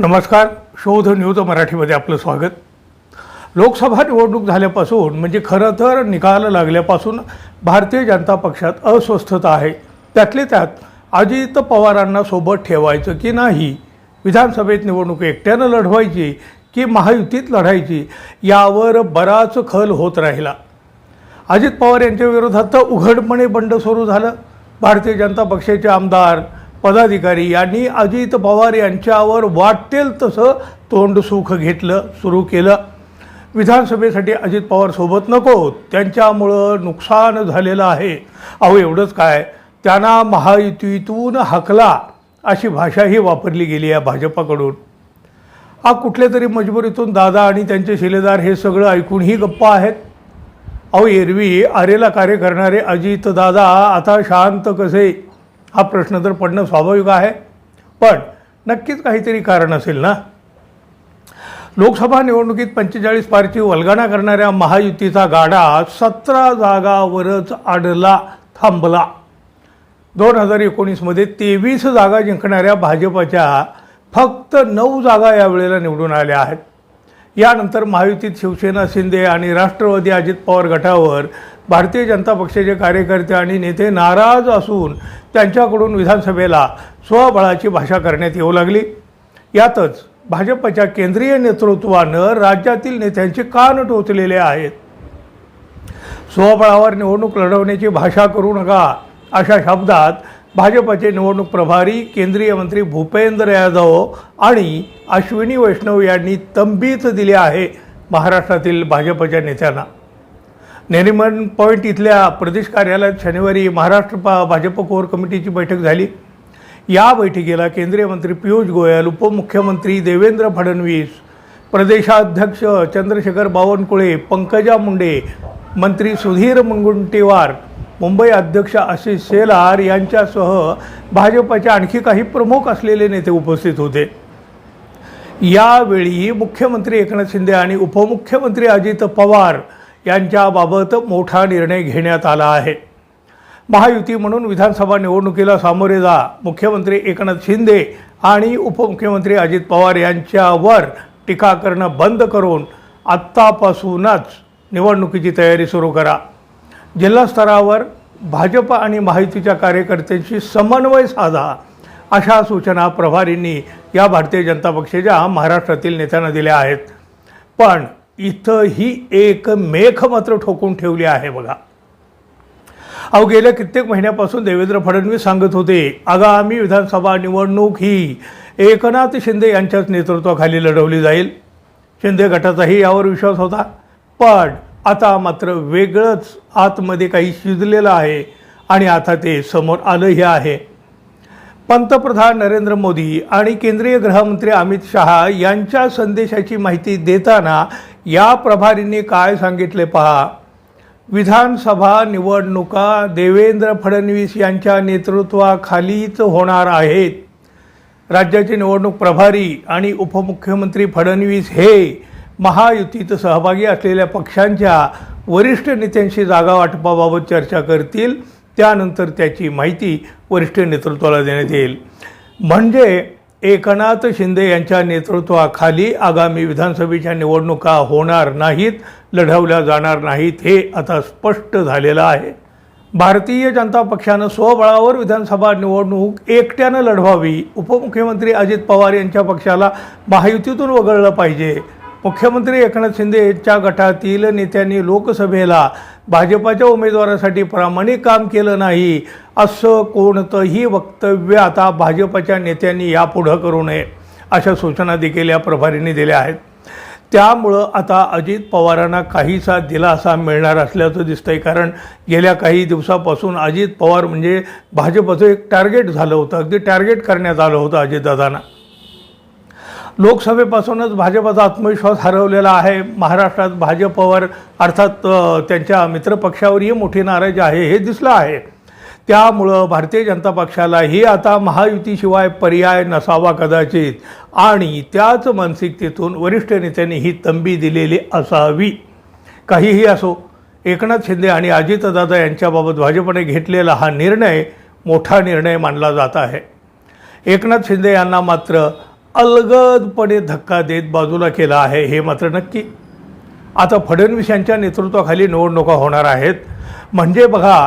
नमस्कार. शोध न्यूज मराठीमध्ये आपलं स्वागत. लोकसभा निवडणूक झाल्यापासून म्हणजे खरं तर निकाल लागल्यापासून भारतीय जनता पक्षात अस्वस्थता आहे. त्यातले त्यात अजित पवारांना सोबत ठेवायचं की नाही विधानसभेत निवडणूक एकट्यानं लढवायची की महायुतीत लढायची यावर बराच खल होत राहिला. अजित पवार यांच्या विरोधात तर उघडपणे बंड सुरू झालं. भारतीय जनता पक्षाचे आमदार पदाधिकारी यांनी अजित पवार यांच्यावर वाटेल तसं तोंड सुख घेतलं सुरू केलं. विधानसभेसाठी अजित पवार सोबत नको त्यांच्यामुळं नुकसान झालेलं आहे. अहो एवढंच काय? त्यांना महायुतीतून हकला अशी भाषाही वापरली गेली आहे भाजपाकडून. हा कुठल्या तरी मजबुरीतून दादा आणि त्यांचे शिलेदार हे सगळं ऐकूनही गप्पा आहेत. अहो एरवी आरेला कार्य करणारे अजित दादा आता शांत कसे? हा प्रश्न तर पडणं स्वाभाविक आहे. पण नक्कीच काहीतरी कारण असेल ना? लोकसभा निवडणुकीत पंचेचाळीस पारची वल्गणा करणाऱ्या महायुतीचा गाडा सतरा जागावरच अडला थांबला. दोन हजार एकोणीसमध्ये तेवीस जागा जिंकणाऱ्या भाजपच्या फक्त नऊ जागा यावेळेला निवडून आल्या आहेत. यानंतर महायुतीत शिवसेना शिंदे आणि राष्ट्रवादी अजित पवार गटावर भारतीय जनता पक्षाचे कार्यकर्ते आणि नेते नाराज असून त्यांच्याकडून विधानसभेला स्वबळाची भाषा करण्यात येऊ लागली. यातच भाजपच्या केंद्रीय नेतृत्वानं राज्यातील नेत्यांचे कान टोचलेले आहेत. स्वबळावर निवडणूक लढवण्याची भाषा करू नका अशा शब्दात भाजपचे निवडणूक प्रभारी केंद्रीय मंत्री भूपेंद्र यादव आणि अश्विनी वैष्णव यांनी तंबीच दिली आहे महाराष्ट्रातील भाजपच्या नेत्यांना. नेरिमन पॉईंट इथल्या प्रदेश कार्यालयात शनिवारी महाराष्ट्र पा भाजप कोर कमिटीची बैठक झाली. या बैठकीला केंद्रीय मंत्री पियुष गोयल उपमुख्यमंत्री देवेंद्र फडणवीस प्रदेशाध्यक्ष चंद्रशेखर बावनकुळे पंकजा मुंडे मंत्री सुधीर मुनगुंटीवार मुंबई अध्यक्ष आशिष शेलार यांच्यासह भाजपाचे आणखी काही प्रमुख असलेले नेते उपस्थित होते. यावेळी मुख्यमंत्री एकनाथ शिंदे आणि उपमुख्यमंत्री अजित पवार यांच्याबाबत मोठा निर्णय घेण्यात आला आहे. महायुती म्हणून विधानसभा निवडणुकीला सामोरे जा मुख्यमंत्री एकनाथ शिंदे आणि उपमुख्यमंत्री अजित पवार यांच्यावर टीका करणं बंद करून आत्तापासूनच निवडणुकीची तयारी सुरू करा. जिल्हा स्तरावर भाजप आणि महायुतीच्या कार्यकर्त्यांशी समन्वय साधा अशा सूचना प्रभारींनी या भारतीय जनता पक्षाच्या महाराष्ट्रातील नेत्यांना दिल्या आहेत. पण इथं ही एक मेख मात्र ठोकून ठेवली आहे बघा. अहो गेल्या कित्येक महिन्यापासून देवेंद्र फडणवीस सांगत होते आगामी विधानसभा निवडणूक ही एकनाथ शिंदे यांच्याच नेतृत्वाखाली लढवली जाईल. शिंदे गटाचाही यावर विश्वास होता. पण आता मात्र वेगळंच आतमध्ये काही शिजलेलं आहे आणि आता ते समोर आलंही आहे. पंतप्रधान नरेंद्र मोदी आणि केंद्रीय गृहमंत्री अमित शहा यांच्या संदेशाची माहिती देताना या प्रभारींनी काय सांगितले पहा? विधानसभा निवडणुका देवेंद्र फडणवीस यांच्या नेतृत्वाखालीच होणार आहेत. राज्याचे निवडणूक प्रभारी आणि उपमुख्यमंत्री फडणवीस हे महायुतीत सहभागी असलेल्या पक्षांच्या वरिष्ठ नेत्यांशी जागा वाटपाबाबत चर्चा करतील. त्यानंतर त्याची माहिती वरिष्ठ नेतृत्वाला देण्यात येईल. म्हणजे एकनाथ शिंदे यांच्या नेतृत्वाखाली आगामी विधानसभेच्या निवडणुका होणार नाहीत लढवल्या जाणार नाहीत हे आता स्पष्ट झालेलं आहे. भारतीय जनता पक्षानं स्वबळावर विधानसभा निवडणूक एकट्यानं लढवावी उपमुख्यमंत्री अजित पवार यांच्या पक्षाला महायुतीतून वगळलं पाहिजे. मुख्यमंत्री एकनाथ शिंदेच्या गटातील नेत्यांनी लोकसभेला भाजपाच्या उमेदवारासाठी प्रामाणिक काम केलं नाही असं कोणतंही वक्तव्य आता भाजपच्या नेत्यांनी यापुढं करू नये अशा सूचना देखील या प्रभारींनी दिल्या आहेत. त्यामुळं आता अजित पवारांना काहीसा दिलासा मिळणार असल्याचं दिसतंय कारण गेल्या काही दिवसापासून अजित पवार म्हणजे भाजपचं एक टार्गेट झालं होतं अगदी टार्गेट करण्यात आलं होतं अजितदादांना. लोकसभेपासूनच भाजपचा आत्मविश्वास हरवलेला आहे. महाराष्ट्रात भाजपवर अर्थात त्यांच्या मित्रपक्षावरही मोठी नाराजी आहे हे दिसलं आहे. त्यामुळं भारतीय जनता पक्षालाही आता महायुतीशिवाय पर्याय नसावा कदाचित आणि त्याच मानसिकतेतून वरिष्ठ नेत्यांनी ही तंबी दिलेली असावी. काहीही असो एकनाथ शिंदे आणि अजितदादा यांच्याबाबत भाजपने घेतलेला हा निर्णय मोठा निर्णय मानला जात आहे. एकनाथ शिंदे यांना मात्र अलगदपणे धक्का देत बाजूला केला आहे. हे मात्र नक्की. आता फडणवीस यांच्या नेतृत्वाखाली निवडणुका होणार आहेत. म्हणजे बघा